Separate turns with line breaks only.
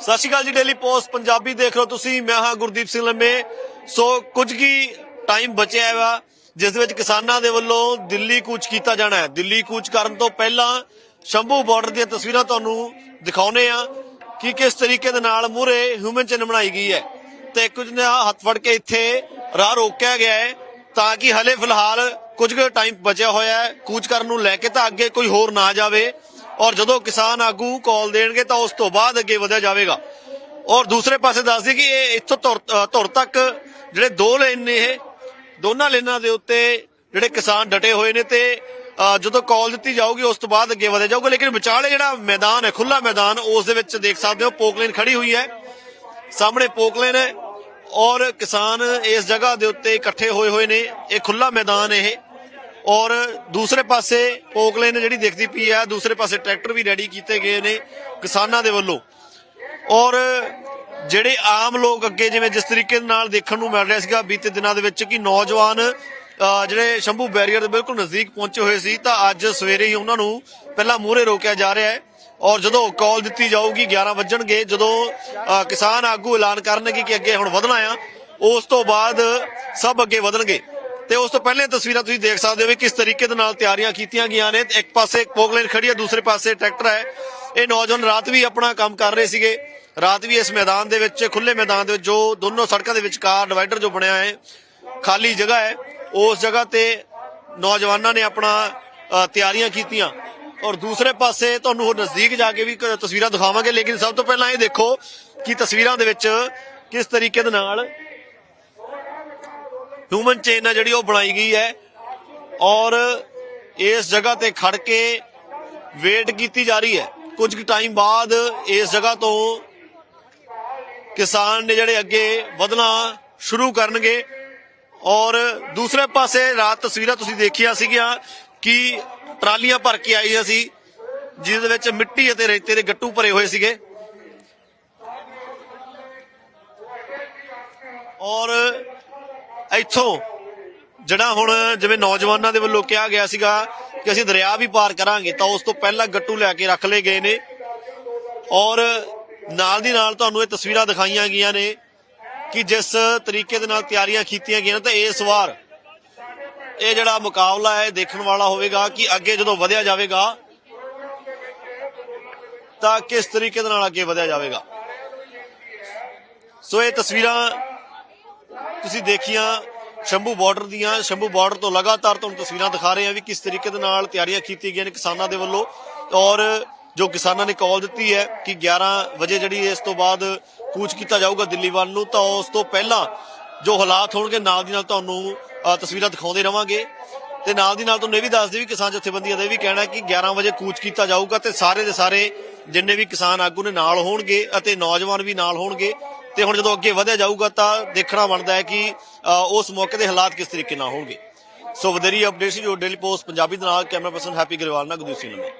ਸਤਿ ਸ਼੍ਰੀ ਅਕਾਲ ਜੀ daily Post Punjabi ਦੇਖ ਰਹੇ ਹੋ ਤੁਸੀਂ। ਮੈਂ ਹਾਂ ਗੁਰਦੀਪ ਸਿੰਘ ਲੰਮੇ। ਸੋ, ਕੁਝ ਕੀ ਟਾਈਮ ਬਚਿਆ ਵਾ ਜਿਸ ਦੇ ਵਿੱਚ ਕਿਸਾਨਾਂ ਦੇ ਵੱਲੋਂ ਦਿੱਲੀ ਕੂਚ ਕੀਤਾ ਜਾਣਾ ਹੈ। ਦਿੱਲੀ ਕੂਚ ਕਰਨ ਤੋਂ ਪਹਿਲਾਂ ਸ਼ੰਭੂ ਬਾਰਡਰ ਦੀਆਂ ਤਸਵੀਰਾਂ ਤੁਹਾਨੂੰ ਦਿਖਾਉਨੇ ਆ ਕਿ ਕਿਸ ਤਰੀਕੇ ਦੇ ਨਾਲ ਮੂਰੇ ਹਿਊਮਨ ਚਿੰਨ੍ਹ ਬਣਾਈ ਗਈ ਹੈ। ਤੇ ਕੁਝ ਨੇ ਹੱਥ ਫੜ ਕੇ ਇੱਥੇ ਰਾਹ ਰੋਕਿਆ ਗਿਆ ਹੈ, ਤਾਂ ਕਿ ਹਲੇ ਫਿਲਹਾਲ ਕੁਝ ਕੁ ਟਾਈਮ ਬਚਿਆ ਹੋਇਆ ਹੈ। ਕੂਚ ਕਰਨ ਨੂੰ ਲੈ ਕੇ ਤਾਂ ਅੱਗੇ ਕੋਈ ਹੋਰ ਨਾ ਜਾਵੇ। ਔਰ ਜਦੋਂ ਕਿਸਾਨ ਆਗੂ ਕਾਲ ਦੇਣਗੇ ਤਾਂ ਉਸ ਤੋਂ ਬਾਅਦ ਅੱਗੇ ਵਧਿਆ ਜਾਵੇਗਾ। ਔਰ ਦੂਸਰੇ ਪਾਸੇ ਦੱਸ ਦਈਏ ਕਿ ਇਹ ਇੱਥੋਂ ਧੁਰ ਧੁਰ ਤੱਕ ਜਿਹੜੇ ਦੋ ਲੇਨ ਨੇ ਇਹ, ਦੋਨਾਂ ਲੇਨਾਂ ਦੇ ਉੱਤੇ ਜਿਹੜੇ ਕਿਸਾਨ ਡਟੇ ਹੋਏ ਨੇ ਤੇ ਜਦੋਂ ਕਾਲ ਦਿੱਤੀ ਜਾਊਗੀ ਉਸ ਤੋਂ ਬਾਅਦ ਅੱਗੇ ਵਧਿਆ ਜਾਊਗਾ। ਲੇਕਿਨ ਵਿਚਾਲੇ ਜਿਹੜਾ ਮੈਦਾਨ ਹੈ ਖੁੱਲਾ ਮੈਦਾਨ, ਉਸ ਦੇ ਵਿੱਚ ਦੇਖ ਸਕਦੇ ਹੋ ਪੋਕਲੇਨ ਖੜੀ ਹੋਈ ਹੈ। ਸਾਹਮਣੇ ਪੋਕਲੇਨ ਹੈ ਔਰ ਕਿਸਾਨ ਇਸ ਜਗ੍ਹਾ ਦੇ ਉੱਤੇ ਇਕੱਠੇ ਹੋਏ ਹੋਏ ਨੇ। ਇਹ ਖੁੱਲਾ ਮੈਦਾਨ ਇਹ। ਔਰ ਦੂਸਰੇ ਪਾਸੇ ਪੋਕਲੇਨ ਜਿਹੜੀ ਦੇਖਦੀ ਪਈ ਹੈ ਦੂਸਰੇ ਪਾਸੇ ਟਰੈਕਟਰ ਵੀ ਰੈਡੀ ਕੀਤੇ ਗਏ ਨੇ ਕਿਸਾਨਾਂ ਦੇ ਵੱਲੋਂ। ਔਰ ਜਿਹੜੇ ਆਮ ਲੋਕ ਅੱਗੇ ਜਿਵੇਂ ਜਿਸ ਤਰੀਕੇ ਦੇ ਨਾਲ ਦੇਖਣ ਨੂੰ ਮਿਲ ਰਿਹਾ ਸੀਗਾ ਬੀਤੇ ਦਿਨਾਂ ਦੇ ਵਿੱਚ ਕਿ ਨੌਜਵਾਨ ਜਿਹੜੇ ਸ਼ੰਭੂ ਬੈਰੀਅਰ ਦੇ ਬਿਲਕੁਲ ਨਜ਼ਦੀਕ ਪਹੁੰਚੇ ਹੋਏ ਸੀ, ਤਾਂ ਅੱਜ ਸਵੇਰੇ ਹੀ ਉਹਨਾਂ ਨੂੰ ਪਹਿਲਾਂ ਮੂਹਰੇ ਰੋਕਿਆ ਜਾ ਰਿਹਾ ਹੈ। ਔਰ ਜਦੋਂ ਕਾਲ ਦਿੱਤੀ ਜਾਊਗੀ 11 ਵੱਜਣਗੇ, ਜਦੋਂ ਕਿਸਾਨ ਆਗੂ ਐਲਾਨ ਕਰਨਗੇ ਕਿ ਅੱਗੇ ਹੁਣ ਵਧਣਾ ਆ, ਉਸ ਤੋਂ ਬਾਅਦ ਸਭ ਅੱਗੇ ਵਧਣਗੇ। ਤੇ ਉਸ ਤੋਂ ਪਹਿਲੇ ਤਸਵੀਰਾਂ ਤੁਸੀਂ ਦੇਖ ਸਕਦੇ ਹੋ ਵੀ ਕਿਸ ਤਰੀਕੇ ਦੇ ਨਾਲ ਤਿਆਰੀਆਂ ਕੀਤੀਆਂ ਗਈਆਂ ਨੇ। ਇੱਕ ਪਾਸੇ ਪੋਗਲੇਨ ਖੜੀ ਹੈ, ਦੂਸਰੇ ਪਾਸੇ ਟਰੈਕਟਰ ਹੈ। ਇਹ ਨੌਜਵਾਨ ਰਾਤ ਵੀ ਆਪਣਾ ਕੰਮ ਕਰ ਰਹੇ ਸੀਗੇ। ਰਾਤ ਵੀ ਇਸ ਮੈਦਾਨ ਦੇ ਵਿੱਚ ਖੁੱਲੇ ਮੈਦਾਨ ਦੇ ਵਿੱਚ, ਜੋ ਦੋਨੋਂ ਸੜਕਾਂ ਦੇ ਵਿਚਕਾਰ ਡਿਵਾਈਡਰ ਜੋ ਬਣਿਆ ਹੈ, ਖਾਲੀ ਜਗ੍ਹਾ ਹੈ। ਉਸ ਜਗ੍ਹਾ ਤੇ ਨੌਜਵਾਨਾਂ ਨੇ ਆਪਣਾ ਤਿਆਰੀਆਂ ਕੀਤੀਆਂ। ਔਰ ਦੂਸਰੇ ਪਾਸੇ ਤੁਹਾਨੂੰ ਹੋਰ ਨਜ਼ਦੀਕ ਜਾ ਕੇ ਵੀ ਤਸਵੀਰਾਂ ਦਿਖਾਵਾਂਗੇ। ਲੇਕਿਨ ਸਭ ਤੋਂ ਪਹਿਲਾਂ ਇਹ ਦੇਖੋ ਕਿ ਤਸਵੀਰਾਂ ਦੇ ਵਿੱਚ ਕਿਸ ਤਰੀਕੇ ਦੇ ਨਾਲ ਹਿਊਮਨ ਚੇਨ ਹੈ ਜਿਹੜੀ ਉਹ ਬਣਾਈ ਗਈ ਹੈ ਔਰ ਇਸ ਜਗ੍ਹਾ ਤੇ ਖੜ ਕੇ ਵੇਟ ਕੀਤੀ ਜਾ ਰਹੀ ਹੈ। ਕੁਝ ਕੁ ਟਾਈਮ ਬਾਅਦ ਇਸ ਜਗ੍ਹਾ ਤੋਂ ਕਿਸਾਨ ਨੇ ਜਿਹੜੇ ਅੱਗੇ ਵਧਣਾ ਸ਼ੁਰੂ ਕਰਨਗੇ ਔਰ ਦੂਸਰੇ ਪਾਸੇ ਰਾਤ ਤਸਵੀਰਾਂ ਤੁਸੀਂ ਦੇਖੀਆਂ ਸੀਗੀਆਂ ਕਿ ਟਰਾਲੀਆਂ ਭਰ ਕੇ ਆਈਆਂ ਸੀ ਜਿਸ ਵਿੱਚ ਮਿੱਟੀ ਅਤੇ ਰੇਤੇ ਦੇ ਗੱਟੂ ਭਰੇ ਹੋਏ ਸੀਗੇ। ਔਰ ਇੱਥੋਂ ਜਿਹੜਾ ਹੁਣ ਜਿਵੇਂ ਨੌਜਵਾਨਾਂ ਦੇ ਵੱਲੋਂ ਕਿਹਾ ਗਿਆ ਸੀਗਾ ਕਿ ਅਸੀਂ ਦਰਿਆ ਵੀ ਪਾਰ ਕਰਾਂਗੇ, ਤਾਂ ਉਸ ਤੋਂ ਪਹਿਲਾਂ ਗੱਟੂ ਲੈ ਕੇ ਰੱਖ ਲਏ ਗਏ ਨੇ। ਔਰ ਨਾਲ ਦੀ ਨਾਲ ਤੁਹਾਨੂੰ ਇਹ ਤਸਵੀਰਾਂ ਦਿਖਾਈਆਂ ਗਈਆਂ ਨੇ ਕਿ ਜਿਸ ਤਰੀਕੇ ਦੇ ਨਾਲ ਤਿਆਰੀਆਂ ਕੀਤੀਆਂ ਗਈਆਂ ਨੇ, ਤਾਂ ਇਸ ਵਾਰ ਇਹ ਜਿਹੜਾ ਮੁਕਾਬਲਾ ਹੈ ਦੇਖਣ ਵਾਲਾ ਹੋਵੇਗਾ ਕਿ ਅੱਗੇ ਜਦੋਂ ਵਧਿਆ ਜਾਵੇਗਾ, ਤਾਂ ਕਿਸ ਤਰੀਕੇ ਦੇ ਨਾਲ ਅੱਗੇ ਵਧਿਆ ਜਾਵੇਗਾ। ਸੋ ਇਹ ਤਸਵੀਰਾਂ ਤੁਸੀਂ ਦੇਖੀਆਂ ਸ਼ੰਭੂ ਬਾਰਡਰ ਦੀਆਂ, ਸ਼ੰਭੂ ਬਾਰਡਰ ਤੋਂ ਲਗਾਤਾਰ ਤੁਹਾਨੂੰ ਤਸਵੀਰਾਂ ਦਿਖਾ ਰਹੇ ਹਾਂ ਵੀ ਕਿਸ ਤਰੀਕੇ ਦੇ ਨਾਲ ਤਿਆਰੀਆਂ ਕੀਤੀਆਂ ਗਈਆਂ ਨੇ ਕਿਸਾਨਾਂ ਦੇ ਵੱਲੋਂ। ਔਰ ਜੋ ਕਿਸਾਨਾਂ ਨੇ ਕਾਲ ਦਿੱਤੀ ਹੈ ਕਿ 11 ਵਜੇ ਜਿਹੜੀ ਇਸ ਤੋਂ ਬਾਅਦ ਕੂਚ ਕੀਤਾ ਜਾਊਗਾ ਦਿੱਲੀ ਵੱਲ ਨੂੰ, ਤਾਂ ਉਸ ਤੋਂ ਪਹਿਲਾਂ ਜੋ ਹਾਲਾਤ ਹੋਣਗੇ, ਨਾਲ ਦੀ ਨਾਲ ਤੁਹਾਨੂੰ ਤਸਵੀਰਾਂ ਦਿਖਾਉਂਦੇ ਰਵਾਂਗੇ। ਤੇ ਨਾਲ ਦੀ ਨਾਲ ਤੁਹਾਨੂੰ ਇਹ ਵੀ ਦੱਸ ਦੇ ਵੀ ਕਿਸਾਨ ਜਥੇਬੰਦੀਆਂ ਦਾ ਇਹ ਵੀ ਕਹਿਣਾ ਕਿ 11 ਵਜੇ ਕੂਚ ਕੀਤਾ ਜਾਊਗਾ ਤੇ ਸਾਰੇ ਦੇ ਸਾਰੇ ਜਿੰਨੇ ਵੀ ਕਿਸਾਨ ਆਗੂ ਨੇ ਨਾਲ ਹੋਣਗੇ ਅਤੇ ਨੌਜਵਾਨ ਵੀ ਨਾਲ ਹੋਣਗੇ। ਤੇ ਹੁਣ ਜਦੋਂ ਅੱਗੇ ਵਧਿਆ ਜਾਊਗਾ ਤਾਂ ਦੇਖਣਾ ਬਣਦਾ ਹੈ ਕਿ ਉਸ ਮੌਕੇ ਦੇ ਹਾਲਾਤ ਕਿਸ ਤਰੀਕੇ ਨਾਲ ਹੋਣਗੇ। ਸੋ ਵਧੇਰੀ ਅਪਡੇਟਸ ਜੋ ਡੇਲੀ ਪੋਸਟ ਪੰਜਾਬੀ ਦੇ ਨਾਲ ਕੈਮਰਾ ਪਰਸਨ ਹੈਪੀ ਗਰੇਵਾਲ ਨਾਲ ਗੁਰਦੀਪ ਸਿੰਘ ਨੇ